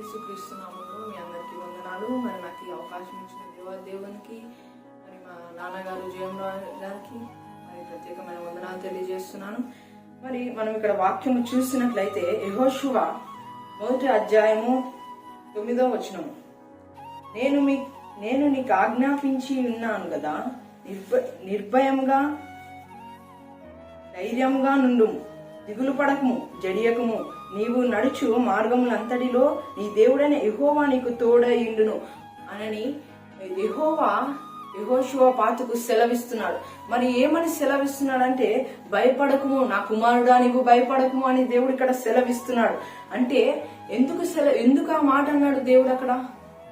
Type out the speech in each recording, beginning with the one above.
యేసుక్రీస్తున్నాము మీ అందరికీ వందనాలు. మరి నాకు ఈ అవకాశం ఇచ్చిన దేవ దేవునికి మరి మా నాన్నగారు జయం గారికి మరి ప్రత్యేకమైన వందనాలు తెలియజేస్తున్నాను. మరి మనం ఇక్కడ వాక్యం చూసినట్లయితే యహోశువ మొదటి అధ్యాయము తొమ్మిదో వచనము. నేను మీ నేను నీకు ఆజ్ఞాపించి ఉన్నాను కదా నిర్భ నిర్భయంగా ధైర్యంగా నుండుము. దిగులు పడకము జడియకము. నీవు నడుచు మార్గములంతటిలో నీ దేవుడైన ఎహోవా నీకు తోడయిండును అనని యెహోవా యహోశివ పాతకు సెలవిస్తున్నాడు. మరి ఏమని సెలవిస్తున్నాడంటే భయపడకము నా కుమారుడా నీవు భయపడకము అని దేవుడు ఇక్కడ సెలవిస్తున్నాడు. అంటే ఎందుకు సెల ఎందుకు ఆ మాట అన్నాడు దేవుడు అక్కడ?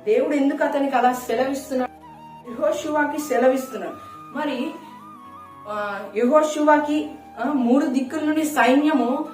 దేవుడు ఎందుకు అతనికి అలా సెలవిస్తున్నాడు? యహోశివాకి సెలవిస్తున్నాడు. మరి ఆ, మూడు దిక్కుల నుండి సైన్యము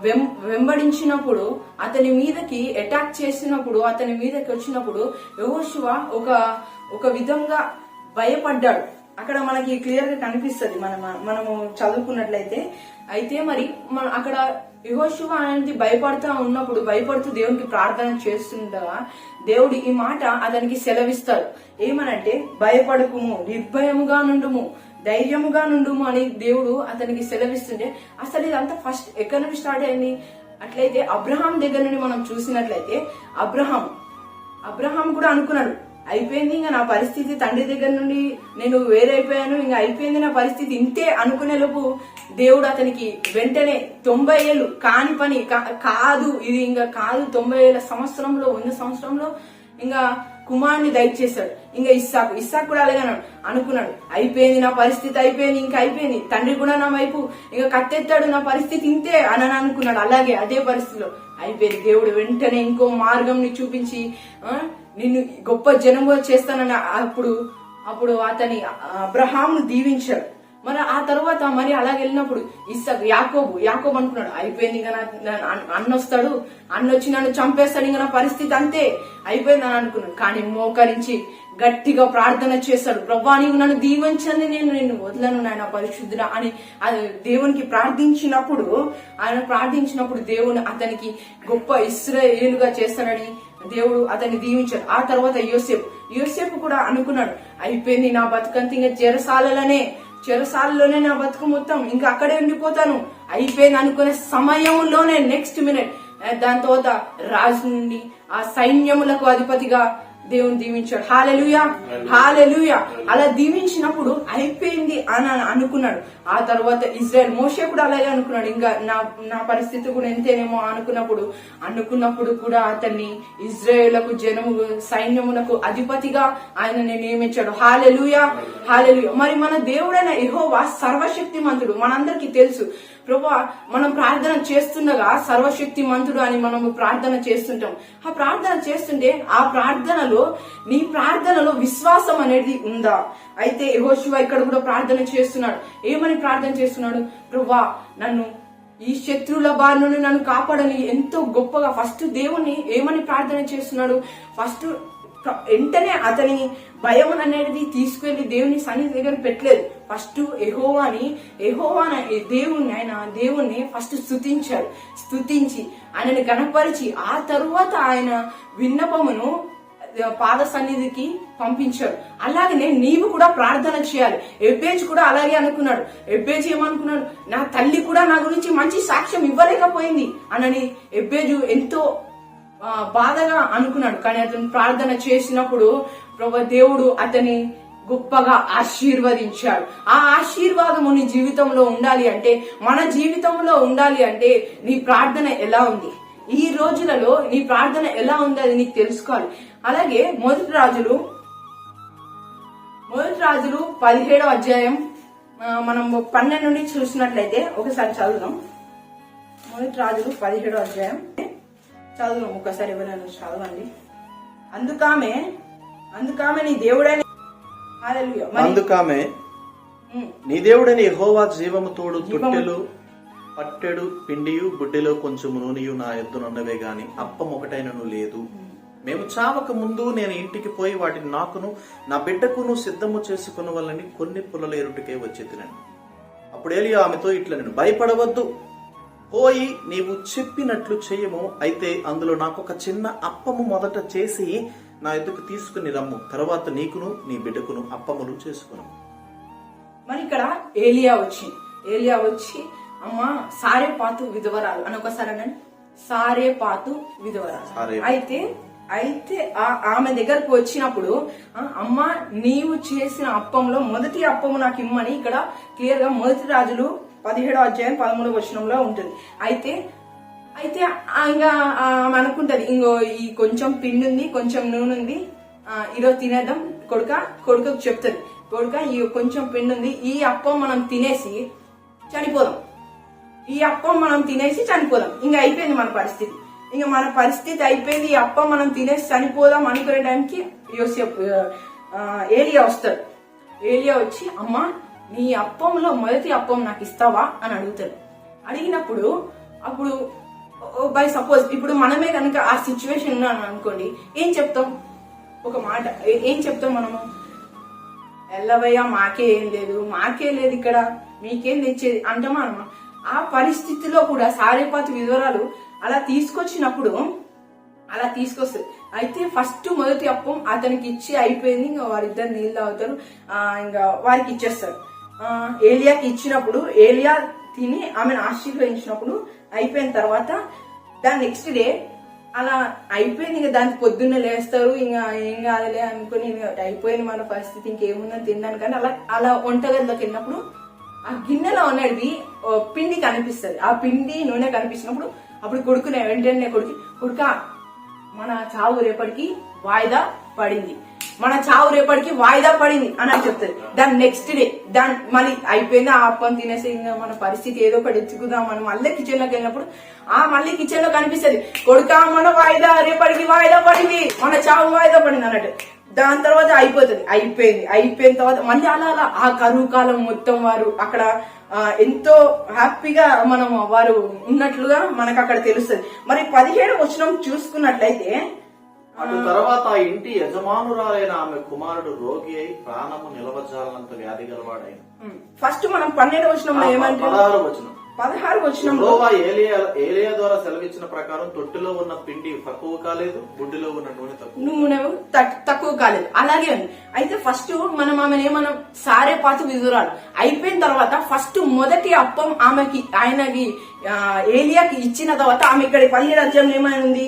వెం- వెంబడించినప్పుడు అతని మీదకి అటాక్ చేసినప్పుడు అతని మీదకి వచ్చినప్పుడు యెహోషువ ఒక ఒక విధంగా భయపడ్డాడు. అక్కడ మనకి క్లియర్గా కనిపిస్తుంది. మన మనము చదువుకున్నట్లయితే. అయితే మరి మన అక్కడ యహోశివ అనేది భయపడుతూ ఉన్నప్పుడు భయపడుతూ దేవునికి ప్రార్థన చేస్తుండగా దేవుడు ఈ మాట అతనికి సెలవిస్తారు ఏమనంటే భయపడకుము నిర్భయముగా నుండుము ధైర్యముగా నుండుము అని దేవుడు అతనికి సెలవిస్తుండే. అసలు ఇదంతా ఫస్ట్ ఎక్కడి నుండి స్టార్ట్ అయింది. అట్లయితే అబ్రహాం దగ్గర నుండి మనం చూసినట్లయితే అబ్రహాం అబ్రహాం కూడా అనుకున్నాడు అయిపోయింది ఇంకా నా పరిస్థితి తండ్రి దగ్గర నుండి నేను వేరైపోయాను ఇంకా అయిపోయింది నా పరిస్థితి ఇంతే అనుకునే లోపు దేవుడు అతనికి వెంటనే తొంభై ఏళ్ళు కాని పని కా- కాదు ఇది ఇంకా కాదు తొంభై ఏళ్ళ సంవత్సరంలో వంద సంవత్సరంలో ఇంకా కుమారుని దయచేశాడు. ఇంకా ఇస్సాకు ఇస్సాకు కూడా అలాగే అనుకున్నాడు అయిపోయింది నా పరిస్థితి అయిపోయింది ఇంకా అయిపోయింది. తండ్రి కూడా నా వైపు ఇంకా కత్తెత్తాడు నా పరిస్థితి ఇంతే అని అనుకున్నాడు. అలాగే అదే పరిస్థితిలో అయిపోయింది. దేవుడు వెంటనే ఇంకో మార్గంని చూపించి నిన్ను గొప్ప జనముగా చేస్తానని అప్పుడు అప్పుడు అతని అబ్రహాంను దీవించాడు. మరి ఆ తర్వాత మరి అలాగ వెళ్ళినప్పుడు ఇస్సాకు యాకోబు యాకోబు అనుకున్నాడు అయిపోయింది ఇంకా అన్న- వస్తాడు అన్న వచ్చి నన్ను చంపేస్తాడు ఇంకా నా పరిస్థితి అంతే అయిపోయింది అని అనుకున్నాడు. కానీ మోకరించి గట్టిగా ప్రార్థన చేస్తాడు ప్రభా నీవు నన్ను దీవించని నేను నిన్ను వదలను నాయన పరిశుద్ధుడా అని అది దేవునికి ప్రార్థించినప్పుడు ఆయన ప్రార్థించినప్పుడు దేవుని అతనికి గొప్ప ఇస్రేలుగా చేస్తాడని దేవుడు అతన్ని దీవించాడు. ఆ తర్వాత యోసేపు యోసేపు కూడా అనుకున్నాడు అయిపోయింది నా బతుకంత ఇంకా జరసాలనే చెరసాలలోనే నా బతుకు మొత్తం ఇంకా అక్కడే ఉండిపోతాను. అయిపోయింది అనుకునే సమయంలోనే నెక్స్ట్ మినిట్ దాని తర్వాత రాజు నుండి ఆ సైన్యములకు అధిపతిగా దేవుని దీవించాడు. హాలెలుయా హాలెలుయా అలా దీవించినప్పుడు అయిపోయింది అని అని అనుకున్నాడు. ఆ తర్వాత ఇజ్రాయెల్ మోషే కూడా అలాగే అనుకున్నాడు. ఇంకా నా నా పరిస్థితి కూడా ఎంతేనేమో అనుకున్నప్పుడు అనుకున్నప్పుడు కూడా అతన్ని ఇజ్రాయేళ్ళకు జనము సైన్యములకు అధిపతిగా ఆయనని నియమించాడు. హాలెలుయా హాలెలుయా మరి మన దేవుడైన యెహోవా సర్వశక్తి మంతుడు మనందరికీ తెలుసు. ప్రభా మనం ప్రార్థన చేస్తుండగా సర్వశక్తి మంతుడు అని మనము ప్రార్థన చేస్తుంటాం. ఆ ప్రార్థన చేస్తుంటే ఆ ప్రార్థనలో నీ ప్రార్థనలో విశ్వాసం అనేది ఉందా? అయితే యహోశివ ఇక్కడ కూడా ప్రార్థన చేస్తున్నాడు. ఏమని ప్రార్థన చేస్తున్నాడు? ప్రభా నన్ను ఈ శత్రువుల బారి నుండి నన్ను కాపాడని ఎంతో గొప్పగా ఫస్ట్ దేవుణ్ణి ఏమని ప్రార్థన చేస్తున్నాడు? ఫస్ట్ వెంటనే అతని భయం అనేది తీసుకెళ్ళి దేవుని సన్నిధి దగ్గర పెట్టలేదు. ఫస్ట్ ఎహోవాని ఎహోవా దేవుణ్ణి ఆయన దేవుణ్ణి ఫస్ట్ స్తుతించాడు. స్తుతించి ఆయనని గణపరిచి ఆ తరువాత ఆయన విన్నపమును పాద సన్నిధికి పంపించాడు. అలాగనే నీవు కూడా ప్రార్థన చేయాలి. ఎబ్బేజ్ కూడా అలాగే అనుకున్నాడు. ఎబ్బేజ్ ఏమనుకున్నాడు? నా తల్లి కూడా నా గురించి మంచి సాక్ష్యం ఇవ్వలేకపోయింది. అనని ఎబ్బేజు ఎంతో బాధగా అనుకున్నాడు. కానీ అతను ప్రార్థన చేసినప్పుడు ప్రభు దేవుడు అతని గొప్పగా ఆశీర్వదించాడు. ఆ ఆశీర్వాదము నీ జీవితంలో ఉండాలి అంటే మన జీవితంలో ఉండాలి అంటే నీ ప్రార్థన ఎలా ఉంది? ఈ రోజులలో నీ ప్రార్థన ఎలా ఉంది అది నీకు తెలుసుకోవాలి. అలాగే మొదటి రాజులు మొదటి రాజులు పదిహేడో అధ్యాయం మనం పన్నెండు నుండి చూసినట్లయితే ఒకసారి చదువుదాం. మొదటి రాజులు పదిహేడో అధ్యాయం. చదువుదాం ఒకసారి ఎవరైనా చదవండి. అందుకామె అందుకామె నీ దేవుడైన అందుకామె నీ దేవుడని యెహోవా జీవము తోడు తొట్టెలు పట్టెడు పిండియు బుడ్డెలో కొంచెం నూనెయు నా ఎద్దునున్నవే గాని అప్పం ఒకటైనను లేదు. మేము చావక ముందు నేను ఇంటికి పోయి వాటిని నాకును నా బిడ్డకును సిద్ధము చేసుకున్న వాళ్ళని కొన్ని పుల్లల ఎరుటికే వచ్చి తినండి అప్పుడు ఏలియా ఆమెతో ఇట్లా నేను భయపడవద్దు. పోయి నీవు చెప్పినట్లు చెయ్యము అయితే అందులో నాకు ఒక చిన్న అప్పము మొదట చేసి నా ఎద్దుకు తీసుకుని రమ్ము. తర్వాత నీకును నీ బిడ్డకును అప్పములు చేసుకును మరి ఇక్కడ ఏలియా వచ్చింది ఏలియా వచ్చి అమ్మ సారే పాతు విధవరాలు. అని ఒకసారి అనండి. సారే పాతు విధవరాలు. అయితే అయితే ఆ- ఆమె దగ్గరకు వచ్చినప్పుడు అమ్మ నీవు చేసిన అప్పంలో మొదటి అప్పము నాకు ఇమ్మని ఇక్కడ క్లియర్గా మొదటి రాజులు పదిహేడో అధ్యాయం పదమూడవ వచనంలో ఉంటుంది. అయితే అయితే ఇంకా ఆమె అనుకుంటది ఇంకో ఈ కొంచెం పిండి ఉంది కొంచెం నూనె ఉంది ఈరోజు తినేద్దాం కొడుక కొడుకు చెప్తుంది. కొడుక ఈ కొంచెం పిండి ఉంది ఈ అప్పం మనం తినేసి చనిపోదాం. ఈ అప్పం మనం తినేసి చనిపోదాం. ఇంకా అయిపోయింది మన పరిస్థితి. ఇంకా మన పరిస్థితి అయిపోయింది ఈ అప్పం మనం తినేసి చనిపోదాం అనుకునే టైంకి యోసేపు ఏలియా వస్తాడు. ఏలియా వచ్చి అమ్మ నీ అప్పంలో మొదటి అప్పం నాకు ఇస్తావా అని అడుగుతాడు. అడిగినప్పుడు అప్పుడు బై సపోజ్ ఇప్పుడు మనమే కనుక ఆ సిచ్యువేషన్ ఉన్నాను అనుకోండి ఏం చెప్తాం? ఒక మాట ఏం చెప్తాం మనము? ఎల్లవయ్య మాకే ఏం లేదు మాకే లేదు ఇక్కడ మీకేం తెచ్చేది? అంటామా అనమా ఆ పరిస్థితిలో కూడా సారేపాతి వివరాలు అలా తీసుకొచ్చినప్పుడు అలా తీసుకొస్తుంది అయితే ఫస్ట్ మొదటి అప్పం అతనికి ఇచ్చి అయిపోయింది ఇంకా వారిద్దరు నీళ్ళు తాగుతారు ఇంకా వారికి ఇచ్చేస్తారు. ఏలియాకి ఇచ్చినప్పుడు ఏలియా తిని ఆమెను ఆశీర్వదించినప్పుడు అయిపోయిన తర్వాత దాని నెక్స్ట్ డే అలా అయిపోయింది ఇంకా దానికి పొద్దున్నే లేస్తారు ఇంకా ఏం కాదులే అనుకుని ఇంకా అయిపోయింది మన పరిస్థితి ఇంకేముందని తిన్నాను కానీ అలా అలా వంటగదిలోకి వెళ్ళినప్పుడు ఆ గిన్నెలో ఉన్నది ఓ పిండి కనిపిస్తుంది. ఆ పిండి నూనె కనిపించినప్పుడు అప్పుడు కొడుకునే వెంటనే కొడుకు కొడుక మన చావు రేపటికి వాయిదా పడింది. మన చావు రేపటికి వాయిదా పడింది అని అని చెప్తుంది దాని నెక్స్ట్ డే దాని మళ్ళీ అయిపోయింది ఆ అప్పని తినేసి ఇంకా మన పరిస్థితి ఏదో ఒకటి ఎత్తుకుదాం మనం మళ్ళీ కిచెన్లోకి వెళ్ళినప్పుడు ఆ మళ్ళీ కిచెన్లో కనిపిస్తుంది కొడుకా మన వాయిదా రేపటికి వాయిదా పడింది మన చావు వాయిదా పడింది అన్నట్టు. దాని తర్వాత అయిపోతుంది అయిపోయింది అయిపోయిన తర్వాత మళ్ళీ అలా అలా ఆ కరువు కాలం మొత్తం వారు అక్కడ ఎంతో హ్యాపీగా మనం వారు ఉన్నట్లుగా మనకు అక్కడ తెలుస్తుంది. మరి పదిహేడు వచనం చూసుకున్నట్లయితే అటు తర్వాత ఆ ఇంటి యజమానురాలైన ఆమె కుమారుడు రోగి అయి ప్రాణము నిలవజాలనంత వ్యాధి గలవాడైన. ఫస్ట్ మనం పన్నెండు వచనంలో పదహారు వచనం. పదహారు యెహోవా ఏలియా ఏలియా ద్వారా సెలవిచ్చిన ప్రకారం తొట్టిలో ఉన్న పిండి తక్కువ కాలేదు బుడ్డిలో ఉన్న నూనె తక్కువ నూనె తక్- తక్కువ కాలేదు. అలాగే అయితే ఫస్ట్ మనం ఆమెను ఏమనం సారే పాత విధురాలు. అయిపోయిన తర్వాత ఫస్ట్ మొదటి అప్పం ఆమెకి ఆయనకి ఏలియాకి ఇచ్చిన తర్వాత ఆమె ఇక్కడ పదిహేడు అధ్యాయంలో ఏమైంది?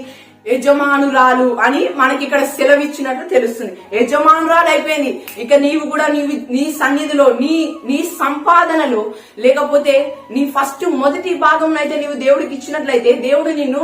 యజమానురాలు అని మనకి ఇక్కడ సెలవిచ్చినట్లు తెలుస్తుంది. యజమానురాలు అయిపోయింది ఇక నీవు కూడా నీవు నీ సన్నిధిలో నీ నీ సంపాదనలో లేకపోతే నీ ఫస్ట్ మొదటి భాగంలో అయితే నీవు దేవుడికి ఇచ్చినట్లయితే దేవుడు నిన్ను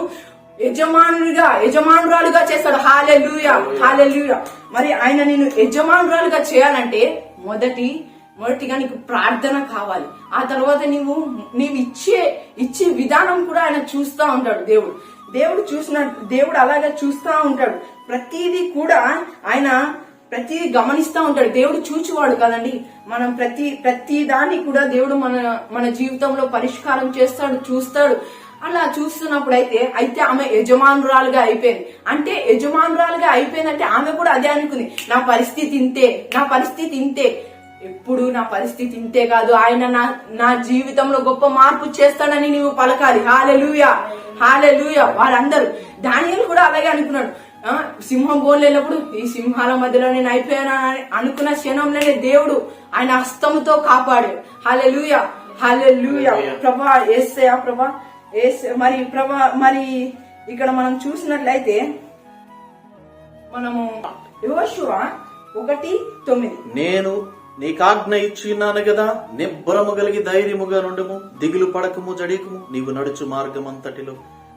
యజమానుడిగా యజమానురాలుగా చేస్తాడు. హాలెలుయా హాలెలుయా. మరి ఆయన నిన్ను యజమానురాలుగా చేయాలంటే మొదటి మొదటిగా నీకు ప్రార్థన కావాలి. ఆ తర్వాత నీవు నీవు ఇచ్చే ఇచ్చే విధానం కూడా ఆయన చూస్తూ ఉంటాడు దేవుడు. దేవుడు చూసిన దేవుడు అలాగే చూస్తా ఉంటాడు. ప్రతిదీ కూడా ఆయన ప్రతిదీ గమనిస్తా ఉంటాడు. దేవుడు చూచువాడు కదండి. మనం ప్రతి ప్రతి దాన్ని కూడా దేవుడు మన మన జీవితంలో పరిష్కారం చేస్తాడు చూస్తాడు. అలా చూస్తున్నప్పుడు అయితే అయితే ఆమె యజమానురాలుగా అయిపోయింది. అంటే యజమానురాలుగా అయిపోయిందంటే ఆమె కూడా అదే అనుకుంది. నా పరిస్థితి ఇంతే నా పరిస్థితి ఇంతే. ఎప్పుడు నా పరిస్థితి ఇంతే కాదు. ఆయన నా నా జీవితంలో గొప్ప మార్పు చేస్తాడని నీవు పలకాలి. హాలెలుయా హాలెలుయా. వాళ్ళందరూ దానియలు కూడా అలాగే అనుకున్నాడు. సింహం బోన్లు వెళ్ళినప్పుడు ఈ సింహాల మధ్యలో నేను అయిపోయానా అని అనుకున్న క్షణంలోనే దేవుడు ఆయన హస్తముతో కాపాడాడు హాలెలుయా హాలెలుయా. ప్రభా ఏసయా ప్రభా ఏసే మరి ప్రభా మరి ఇక్కడ మనం చూసినట్లయితే మనము యోశువ ఒకటి తొమ్మిది. నేను నీకాజ్ఞ ఇచ్చిన్నాను కదా నిబ్బరము కలిగి ధైర్యముగా నుండుము దిగులు పడకము జడికము నీవు నడుచు మార్గం అంతటిలో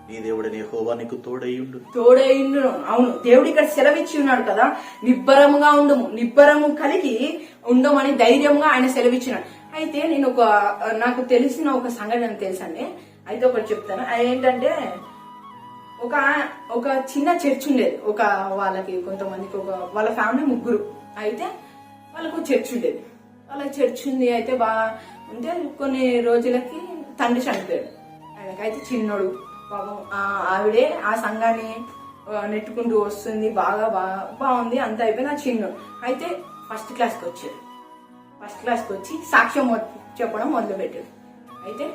నీ దేవుడిని హోవా నీకు తోడయ్యుండు. తోడయ్యుండు. అవును దేవుడు ఇక్కడ సెలవిచ్చి ఉన్నాడు కదా నిబ్బరముగా ఉండము నిబ్బరము కలిగి ఉండమని ధైర్యంగా ఆయన సెలవిచ్చినాడు. అయితే నేను ఒక నాకు తెలిసిన ఒక సంఘటన తెలుసండి. అయితే ఒకటి చెప్తాను. ఏంటంటే ఒక ఒక చిన్న చర్చ్ ఉండేది. ఒక వాళ్ళకి కొంతమందికి ఒక వాళ్ళ ఫ్యామిలీ ముగ్గురు. అయితే వాళ్ళకు చర్చ్ ఉండేది. వాళ్ళ చర్చ్ ఉంది అయితే బాగా ఉంటే కొన్ని రోజులకి తండ్రి చనిపోయాడు. ఆయనకైతే చిన్నోడు. పాపం ఆవిడే ఆ సంఘాన్ని నెట్టుకుంటూ వస్తుంది. బాగా బాగా బాగుంది. అంత అయిపోయింది ఆ చిన్నోడు. అయితే ఫస్ట్ క్లాస్కి వచ్చాడు. ఫస్ట్ క్లాస్కి వచ్చి సాక్ష్యం చెప్పడం మొదలుపెట్టాడు. అయితే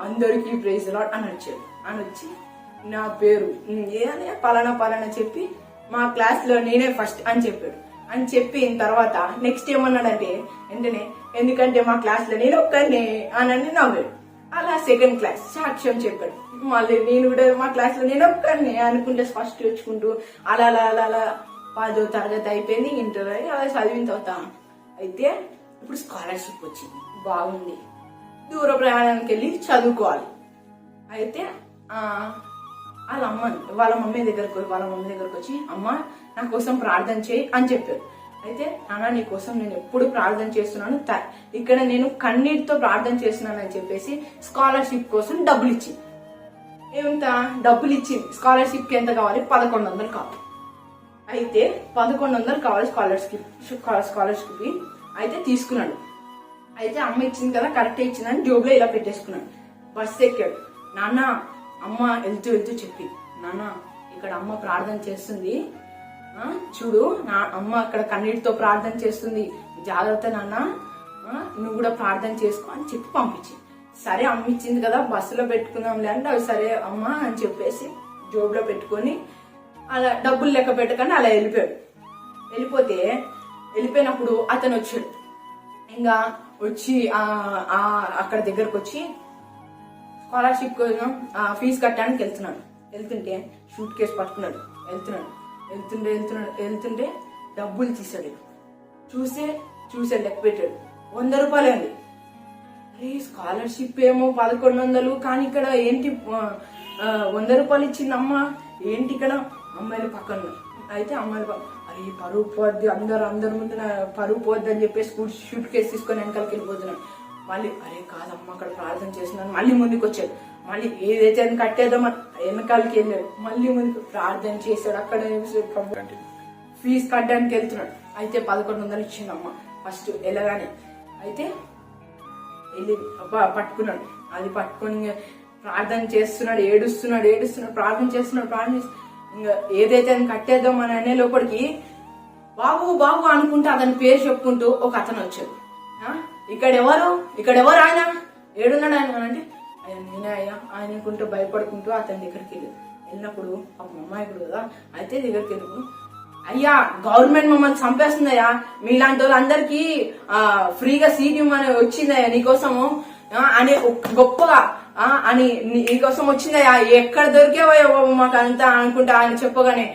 అందరికీ ప్రైజ్ లాడ్ అని వచ్చాడు. అని వచ్చి నా పేరు ఉమ్, పలానా పలానా చెప్పి మా క్లాస్లో నేనే ఫస్ట్ అని చెప్పాడు. అని చెప్పిన తర్వాత నెక్స్ట్ ఏమన్నాడంటే వెంటనే ఎందుకంటే మా క్లాస్లో నేను ఒక్కనే అని నవ్వాడు అలా సెకండ్ క్లాస్ సాక్ష్యం చెప్పాడు. మళ్ళీ నేను కూడా మా క్లాస్లో నేను ఒక్కనే అనుకుంటే ఫస్ట్ వచ్చుకుంటూ అలా అలా అలా అలా పదో తరగతి అయిపోయింది ఇంటర్ అయ్యి అలా చదివిన తర్వాత అయితే ఇప్పుడు స్కాలర్షిప్ వచ్చింది. బాగుంది. దూర ప్రయాణానికి వెళ్ళి చదువుకోవాలి. అయితే వాళ్ళ అమ్మ వాళ్ళ మమ్మీ దగ్గరకు వాళ్ళ మమ్మీ దగ్గరకు వచ్చి అమ్మ నా కోసం ప్రార్థన చేయి అని చెప్పారు. అయితే నాన్న నీ కోసం నేను ఎప్పుడు ప్రార్థన చేస్తున్నాను? ఇక్కడ నేను కన్నీటితో ప్రార్థన చేస్తున్నాను అని చెప్పేసి స్కాలర్షిప్ కోసం డబ్బులు ఇచ్చింది ఏమంత డబ్బులు ఇచ్చింది స్కాలర్షిప్కి ఎంత కావాలి? పదకొండు వందలు కావాలి. అయితే పదకొండు వందలు కావాలి స్కాలర్షిప్ స్కాలర్షిప్ అయితే తీసుకున్నాడు. అయితే అమ్మ ఇచ్చింది కదా కరెక్ట్ ఇచ్చిందని జోబులో ఇలా పెట్టేసుకున్నాడు. బస్ ఎక్కాడు. నాన్న అమ్మ వెళ్తూ వెళ్తూ చెప్పి నాన్న ఇక్కడ అమ్మ ప్రార్థన చేస్తుంది. చూడు నా అమ్మ అక్కడ కన్నీటితో ప్రార్థన చేస్తుంది. జాగ్రత్త నాన్న. నువ్వు కూడా ప్రార్థన చేసుకో అని చెప్పి పంపించి. సరే అమ్మ ఇచ్చింది కదా బస్సులో పెట్టుకుందాంలే అంటే అవి సరే అమ్మ అని చెప్పేసి జోబులో పెట్టుకొని అలా డబ్బులు లెక్క పెట్టకుండా అలా వెళ్ళిపోయాడు. వెళ్ళిపోతే వెళ్ళిపోయినప్పుడు అతను వచ్చాడు. ఇంకా వచ్చి ఆ అక్కడ దగ్గరకు వచ్చి స్కాలర్షిప్ కోసం ఫీజు కట్టడానికి వెళ్తున్నాడు వెళ్తుంటే షూట్ కేసు పట్టుకున్నాడు. వెళ్తున్నాడు. వెళ్తుంటే వెళ్తున్నాడు వెళ్తుంటే డబ్బులు తీసాడు చూసే చూసే లెక్క పెట్టాడు. వంద రూపాయలు అండి. అరే స్కాలర్షిప్ ఏమో పదకొండు వందలు కానీ ఇక్కడ ఏంటి వంద రూపాయలు ఇచ్చింది అమ్మ ఏంటి ఇక్కడ? అమ్మాయిలు పక్కన అయితే అమ్మాయిలు అరే పరువు పోద్ది అందరు అందరి ముందు పరువు పోద్ది అని చెప్పేసి స్కూల్ షూట్ కేసు తీసుకొని వెనకాలకి వెళ్ళిపోతున్నాడు. మళ్ళీ అరే కాదమ్మ అక్కడ ప్రార్థన చేస్తున్నాను. మళ్ళీ ముందుకు వచ్చాడు మళ్ళీ ఏదైతే అది కట్టేద్దామని వెనకాలకి వెళ్ళాడు మళ్ళీ ముందుకు ప్రార్థన చేశాడు. అక్కడ ఫీజు కట్టడానికి వెళ్తున్నాడు. అయితే పదకొండు వందలు ఇచ్చింది ఫస్ట్ వెళ్ళగానే. అయితే వెళ్ళి పట్టుకున్నాడు. అది పట్టుకొని ప్రార్థన చేస్తున్నాడు ఏడుస్తున్నాడు ఏడుస్తున్నాడు ప్రార్థన చేస్తున్నాడు ప్రార్థన చేస్తు- ఇంకా ఏదైతే అని కట్టేద్దాం అని అనే లోపలికి బాబు బాబు అనుకుంటూ అతని పేరు చెప్పుకుంటూ ఒక అతను వచ్చాడు. ఇక్కడ ఎవరు ఇక్కడ ఎవరు ఆయన? ఏడున్నాడు ఆయన అండి అంటే ఆయన నేనే అయ్యా. ఆయన అనుకుంటూ భయపడుకుంటూ అతని దగ్గరికి వెళ్ళి వెళ్ళినప్పుడు ఒక అమ్మాయికుడు కదా అయితే దగ్గరికి వెళ్ళినప్పుడు అయ్యా గవర్నమెంట్ మమ్మల్ని చంపేస్తుందయ్యా. మీలాంటి వాళ్ళందరికీ ఆ, ఫ్రీగా సీట్ ఇవ్వమని వచ్చిందయ్యా నీకోసము. అని గొప్పగా ఆ, అని నీ- నీకోసం వచ్చిందయ్యా. ఎక్కడ దొరికేవయ్యా మాకు అంతా అనుకుంటా అని చెప్పగానే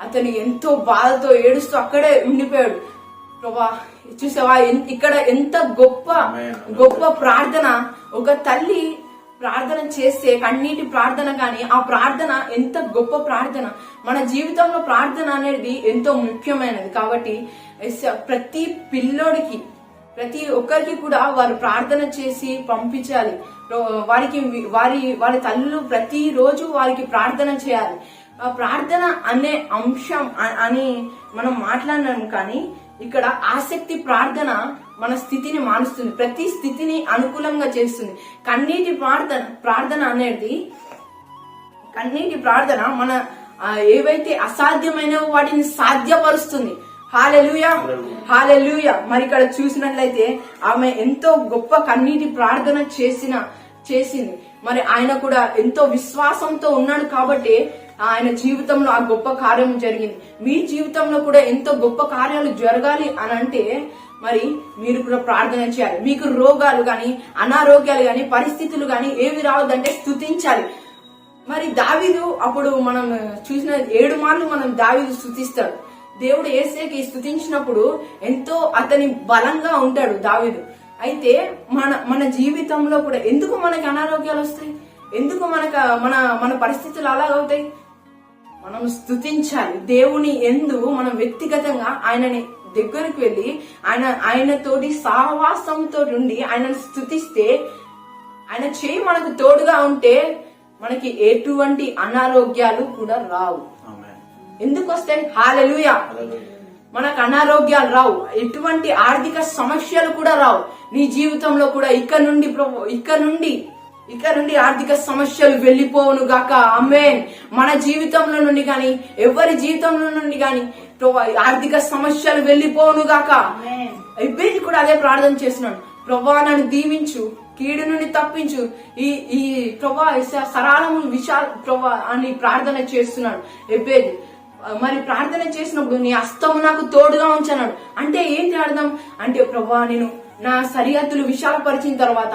అతను ఎంతో బాధతో ఏడుస్తూ అక్కడే ఉండిపోయాడు. ప్రభా చూసావా? ఇక్కడ ఎంత గొప్ప. గొప్ప ప్రార్థన. ఒక తల్లి ప్రార్థన చేస్తే కన్నీటి ప్రార్థన కానీ ఆ ప్రార్థన ఎంత గొప్ప ప్రార్థన. మన జీవితంలో ప్రార్థన అనేది ఎంతో ముఖ్యమైనది. కాబట్టి ప్రతి పిల్లోడికి ప్రతి ఒక్కరికి కూడా వారు ప్రార్థన చేసి పంపించాలి. వారికి వారి వారి తల్లులు ప్రతి రోజు వారికి ప్రార్థన చేయాలి. ఆ ప్రార్థన అనే అంశం అని మనం మాట్లాడినాం కానీ ఇక్కడ ఆసక్తి ప్రార్థన మన స్థితిని మారుస్తుంది. ప్రతి స్థితిని అనుకూలంగా చేస్తుంది. కన్నీటి ప్రార్థన ప్రార్థన అనేది కన్నీటి ప్రార్థన మన ఏవైతే అసాధ్యమైనవో వాటిని సాధ్యపరుస్తుంది. హాలెలుయా. హాలెలుయా! మరి ఇక్కడ చూసినట్లయితే ఆమె ఎంతో గొప్ప కన్నీటి ప్రార్థన చేసిన చేసింది. మరి ఆయన కూడా ఎంతో విశ్వాసంతో ఉన్నాడు కాబట్టి ఆయన జీవితంలో ఆ గొప్ప కార్యం జరిగింది. మీ జీవితంలో కూడా ఎంతో గొప్ప కార్యాలు జరగాలి అని అంటే మరి మీరు కూడా ప్రార్థన చేయాలి. మీకు రోగాలు కానీ అనారోగ్యాలు కానీ పరిస్థితులు కానీ ఏవి రావద్దంటే స్థుతించాలి మరి దావీదు అప్పుడు మనం చూసిన ఏడు మార్లు మనం దావీదు స్థుతిస్తాడు దేవుడు ఏసేకి స్థుతించినప్పుడు ఎంతో అతని బలంగా ఉంటాడు దావీదు. అయితే మన మన జీవితంలో కూడా ఎందుకు మనకి అనారోగ్యాలు వస్తాయి? ఎందుకు మనకు మన మన పరిస్థితులు అలా అవుతాయి మనం స్థుతించాలి దేవుని ఎందు మనం వ్యక్తిగతంగా ఆయనని దగ్గరికి వెళ్ళి ఆయన ఆయనతోటి సహవాసంతో ఉండి ఆయనను స్థుతిస్తే ఆయన చేయి మనకు తోడుగా ఉంటే మనకి ఎటువంటి అనారోగ్యాలు కూడా రావు. ఎందుకు వస్తాయి హాలెలుయా. మనకు అనారోగ్యాలు రావు. ఎటువంటి ఆర్థిక సమస్యలు కూడా రావు. నీ జీవితంలో కూడా ఇక్కడ నుండి ప్రభు ఇక్కడ నుండి ఇక్కడ నుండి ఆర్థిక సమస్యలు వెళ్ళిపోవును గాక. అమ్మేన్ మన జీవితంలో నుండి గాని ఎవరి జీవితంలో నుండి గాని ప్రభు ఆర్థిక సమస్యలు వెళ్ళిపోవును గాక. ఇబ్బంది కూడా అదే ప్రార్థన చేస్తున్నాడు. ప్రభా నన్ను దీవించు కీడు నుండి తప్పించు. ఈ ఈ ప్రభా సరళము విశాల ప్రభా అని ప్రార్థన చేస్తున్నాడు ఎబ్బేది మరి ప్రార్థన చేసినప్పుడు నీ హస్తము నాకు తోడుగా ఉంచన్నాడు. అంటే ఏంటి అర్థం? అంటే ప్రభా నేను నా సరిహద్దులు విశాలపరిచిన తర్వాత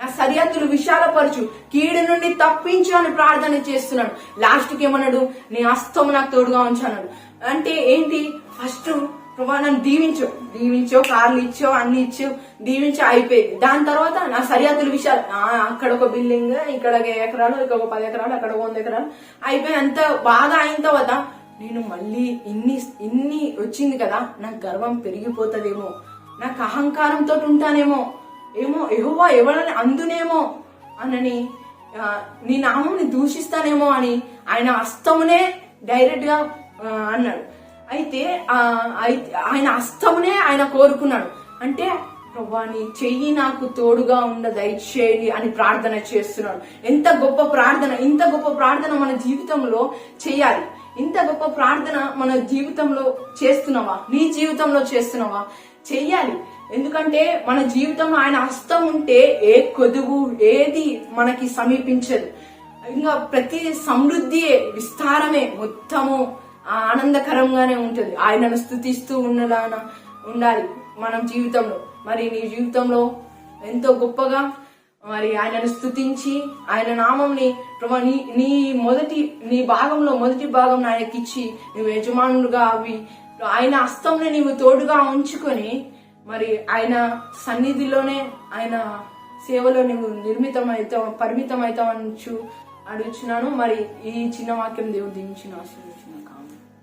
నా సరిహద్దులు విశాలపరచు. కీడు నుండి తప్పించు అని ప్రార్థన చేస్తున్నాడు. లాస్ట్కి ఏమన్నాడు? నీ హస్తం నాకు తోడుగా ఉంచన్నాడు అంటే ఏంటి? ఫస్ట్ ప్రభా నన్ను దీవించు. దీవించో కార్లు ఇచ్చో అన్ని ఇచ్చో దీవించో అయిపోయింది. దాని తర్వాత నా సరిహద్దులు విషయాలు అక్కడ ఒక బిల్డింగ్ ఇక్కడ ఒక ఎకరాలు ఇక్కడ ఒక పది ఎకరాలు అక్కడ ఒక వంద ఎకరాలు. అయిపోయి అంత బాగా అయిన తర్వాత నేను మళ్ళీ ఇన్ని ఇన్ని వచ్చింది కదా నాకు గర్వం పెరిగిపోతుందేమో. నాకు అహంకారంతో ఉంటానేమో. ఏమో ఎహోవా ఎవరని అందునేమో అనని నీ నామంని దూషిస్తానేమో అని ఆయన అస్తమునే డైరెక్ట్గా అన్నాడు. అయితే ఆయన అస్తమునే ఆయన కోరుకున్నాడు. అంటే ప్రభా నీ చెయ్యి నాకు తోడుగా ఉండ దయచేయండి అని ప్రార్థన చేస్తున్నాడు. ఎంత గొప్ప ప్రార్థన ఇంత గొప్ప ప్రార్థన మన జీవితంలో చేయాలి. ఇంత గొప్ప ప్రార్థన మన జీవితంలో చేస్తున్నావా? నీ జీవితంలో చేస్తున్నావా? చెయ్యాలి. ఎందుకంటే మన జీవితంలో ఆయన హస్తం ఉంటే ఏ కొదువు ఏది మనకి సమీపించదు. ఇంకా ప్రతి సమృద్ధి విస్తారమే మొత్తము ఆనందకరంగానే ఉంటుంది. ఆయనను స్థుతిస్తూ ఉండలాన ఉండాలి మనం జీవితంలో. మరి నీ జీవితంలో ఎంతో గొప్పగా మరి ఆయనను స్థుతించి ఆయన నామంని ప్రభా నీ నీ మొదటి నీ భాగంలో మొదటి భాగం ఆయనకి ఇచ్చి నువ్వు యజమానులుగా అవి ఆయన హస్తంని నీవు తోడుగా ఉంచుకొని మరి ఆయన సన్నిధిలోనే ఆయన సేవలో నువ్వు నిర్మితం అవుతావు పరిమితం అవుతావు అని అడుగుచున్నాను. మరి ఈ చిన్న వాక్యం దేవుడు దించిన ఆశీర్వదించున్నాను